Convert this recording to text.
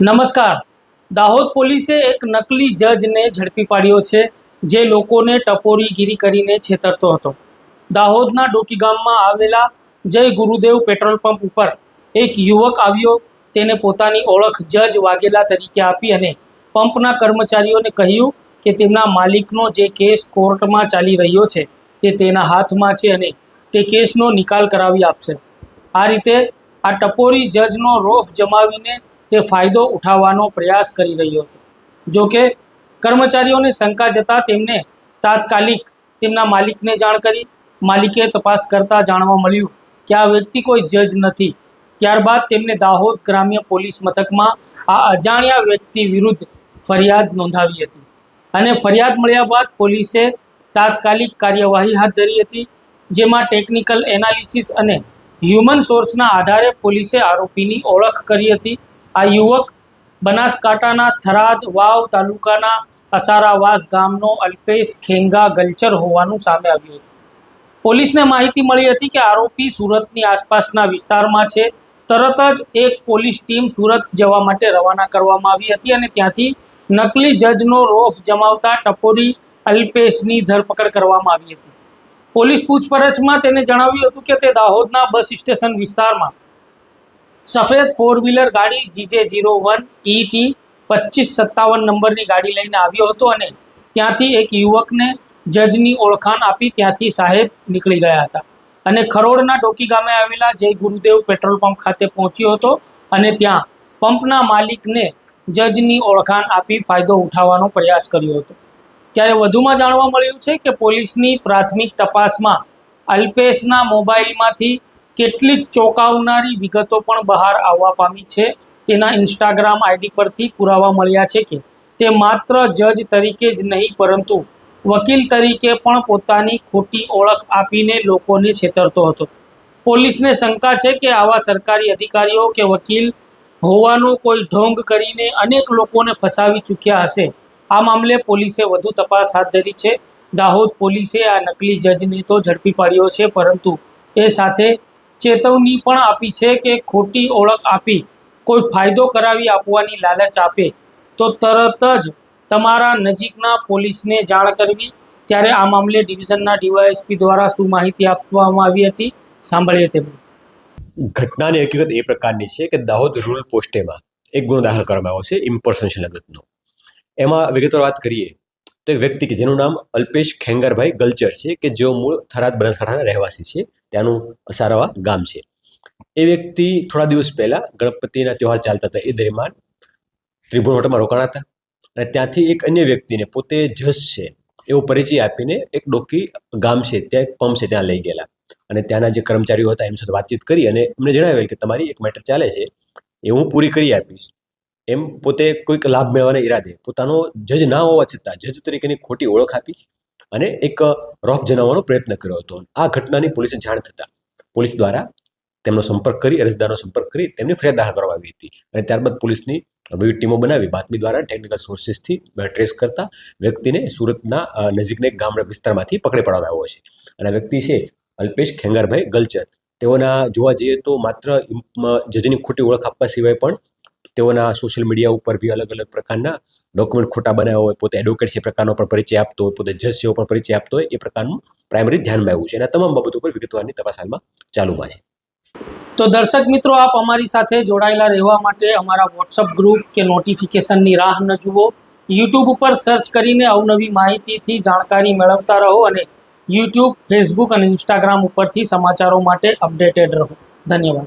નમસ્કાર. દાહોદ પોલીસે એક નકલી જજને ઝડપી પાડ્યો છે, જે લોકોને ટપોરીગીરી કરીને છેતરતો હતો. દાહોદના ડોકી ગામમાં આવેલા જય ગુરુદેવ પેટ્રોલ પંપ ઉપર એક યુવક આવ્યો, તેને પોતાની ઓળખ જજ વાઘેલા તરીકે આપી અને પંપના કર્મચારીઓને કહ્યું કે તેમના માલિકનો જે કેસ કોર્ટમાં ચાલી રહ્યો છે, તે તેના હાથમાં છે અને તે કેસનો નિકાલ કરાવી આપશે. આ રીતે આ ટપોરી જજનો રોફ જમાવીને તે ફાયદો ઉઠાવવાનો પ્રયાસ કરી રહ્યો હતો. જોકે કર્મચારીઓને શંકા જતાં તેમને તાત્કાલિક તેમના માલિકને જાણ કરી. માલિકે તપાસ કરતાં જાણવા મળ્યું કે આ વ્યક્તિ કોઈ જજ નથી. ત્યારબાદ તેમને દાહોદ ગ્રામ્ય પોલીસ મથકમાં આ અજાણ્યા વ્યક્તિ વિરુદ્ધ ફરિયાદ નોંધાવી હતી અને ફરિયાદ મળ્યા બાદ પોલીસે તાત્કાલિક કાર્યવાહી હાથ ધરી હતી, જેમાં ટેકનિકલ એનાલિસિસ અને હ્યુમન સોર્સના આધારે પોલીસે આરોપીની ઓળખ કરી હતી. આ યુવક બનાસકાંઠાના થરાદ વાવ તાલુકાના અસારાવાસ ગામનો અલ્પેશ ખેંગા ગલચર હોવાનું સામે આવ્યું હતું. પોલીસને માહિતી મળી હતી કે આરોપી સુરતની આસપાસના વિસ્તારમાં છે. તરત જ એક પોલીસ ટીમ સુરત જવા માટે રવાના કરવામાં આવી હતી અને ત્યાંથી નકલી જજનો રોફ જમાવતા ટપોરી અલ્પેશની ધરપકડ કરવામાં આવી હતી. પોલીસ પૂછપરછમાં તેને જણાવ્યું હતું કે તે દાહોદના બસ સ્ટેશન વિસ્તારમાં સફેદ ફોર વ્હીલર ગાડી જીજે જીરો વન ઈટી પચીસ સત્તાવન નંબરની ગાડી લઈને આવ્યો હતો અને ત્યાંથી એક યુવકને જજની ઓળખાણ આપી ત્યાંથી સાહેબ નીકળી ગયા હતા. અને ખરોડના ડોકી ગામે આવેલા જય ગુરુદેવ પેટ્રોલ પંપ ખાતે પહોંચ્યો હતો અને ત્યાં પંપના માલિકને જજની ઓળખાણ આપી ફાયદો ઉઠાવવાનો પ્રયાસ કર્યો હતો. ત્યારે વધુમાં જાણવા મળ્યું છે કે પોલીસની પ્રાથમિક તપાસમાં અલ્પેશના મોબાઈલમાંથી કેટલીક ચોંકાવનારી વિગતો પણ બહાર આવવા પામી છે. તેના ઇન્સ્ટાગ્રામ આઈડી પરથી પુરાવા મળ્યા છે કે તે માત્ર જજ તરીકે જ નહીં, પરંતુ વકીલ તરીકે પણ પોતાની ખોટી ઓળખ આપીને લોકોને છેતરતો હતો. પોલીસને શંકા છે કે આવા સરકારી અધિકારીઓ કે વકીલ હોવાનો કોઈ ઢોંગ કરીને અનેક લોકોને ફસાવી ચૂક્યા હશે. આ મામલે પોલીસે વધુ તપાસ હાથ ધરી છે. દાહોદ પોલીસે આ નકલી જજને તો ઝડપી પાડ્યો છે, પરંતુ એ સાથે ચેતવણી પણ આપી છે કે ખોટી ઓળખ આપી, કોઈ ફાયદો કરાવી આપવાની લાલચ આપે, તો તરત જ તમારા નજીકના પોલીસને જાણ કરવી. ત્યારે આ મામલે ડિવિઝનના ડીવાયએસપી દ્વારા શું માહિતી આપવામાં આવી હતી, સાંભળીએ તે ઘટનાની હકીકત એ પ્રકારની છે કે દાહોદ રૂરલ પોસ્ટેમાં એક ગુનો દાખલ કરવામાં આવ્યો છે ઇમ્પર્સનેશન લગતનો. એમાં વિગતવાર વાત કરીએ, તો એક વ્યક્તિ કે જેનું નામ અલ્પેશ ખેંગરભાઈ ગલચર છે, કે જેઓ મૂળ થરાદ બનાસકાંઠાના રહેવાસી છે. ત્યાંનું અસારવા ગામ છે. એ વ્યક્તિ થોડા દિવસ પહેલાં ગણપતિના તહેવાર ચાલતા હતા એ દરમિયાન ત્રિભુવન હોટલમાં રોકાણા હતા અને ત્યાંથી એક અન્ય વ્યક્તિને પોતે જસ છે એવો પરિચય આપીને એક ડોકી ગામ છે ત્યાં એક પંપ છે ત્યાં લઈ ગયેલા. અને ત્યાંના જે કર્મચારીઓ હતા એમની સાથે વાતચીત કરી અને એમને જણાવેલ કે તમારી એક મેટર ચાલે છે એ હું પૂરી કરી આપીશ. એમ પોતે કોઈક લાભ મેળવવાના ઈરાદે પોતાનો જજ ના હોવા છતાં જજ તરીકેની ખોટી ઓળખ આપી અને એક રોપ જણાવવાનો પ્રયત્ન કર્યો હતો. આ ઘટનાની પોલીસને જાણ થતાં પોલીસ દ્વારા તેમનો સંપર્ક કરી, અરજદારનો સંપર્ક કરી તેમની ફરિયાદ દાખલ કરવામાં આવી હતી. અને ત્યારબાદ પોલીસની વિવિધ ટીમો બનાવી બાતમી દ્વારા ટેકનિકલ સોર્સિસથી ટ્રેસ કરતા વ્યક્તિને સુરતના નજીકના એક ગામડા વિસ્તારમાંથી પકડી પાડવામાં આવ્યો છે. અને વ્યક્તિ છે અલ્પેશ ખેંગારભાઈ ગલચર. તેઓના જોવા જઈએ તો માત્ર જજની ખોટી ઓળખ આપવા સિવાય પણ તેઓના સોશિયલ મીડિયા ઉપર બી અલગ અલગ પ્રકારના ડોક્યુમેન્ટ ખોટા બનાવ્યા હોય, પોતે એડવોકેટ છે પ્રકારનો પણ પરિચય આપતો હોય, પોતે જજ છે પણ પરિચય આપતો હોય, એ પ્રકારનું પ્રાઇમરી ધ્યાનમાં આવ્યું છે. અને તમામ બાબતો પર વિગતવારની તપાસ હાલમાં ચાલુમાં છે. તો દર્શક મિત્રો, આપ અમારી સાથે જોડાયેલા રહેવા માટે અમારા વોટ્સઅપ ગ્રુપ કે નોટિફિકેશનની રાહ ન જુઓ. યુટ્યુબ ઉપર સર્ચ કરીને અવનવી માહિતીથી જાણકારી મેળવતા રહો અને યુટ્યુબ ફેસબુક અને ઇન્સ્ટાગ્રામ ઉપરથી સમાચારો માટે અપડેટેડ રહો. ધન્યવાદ.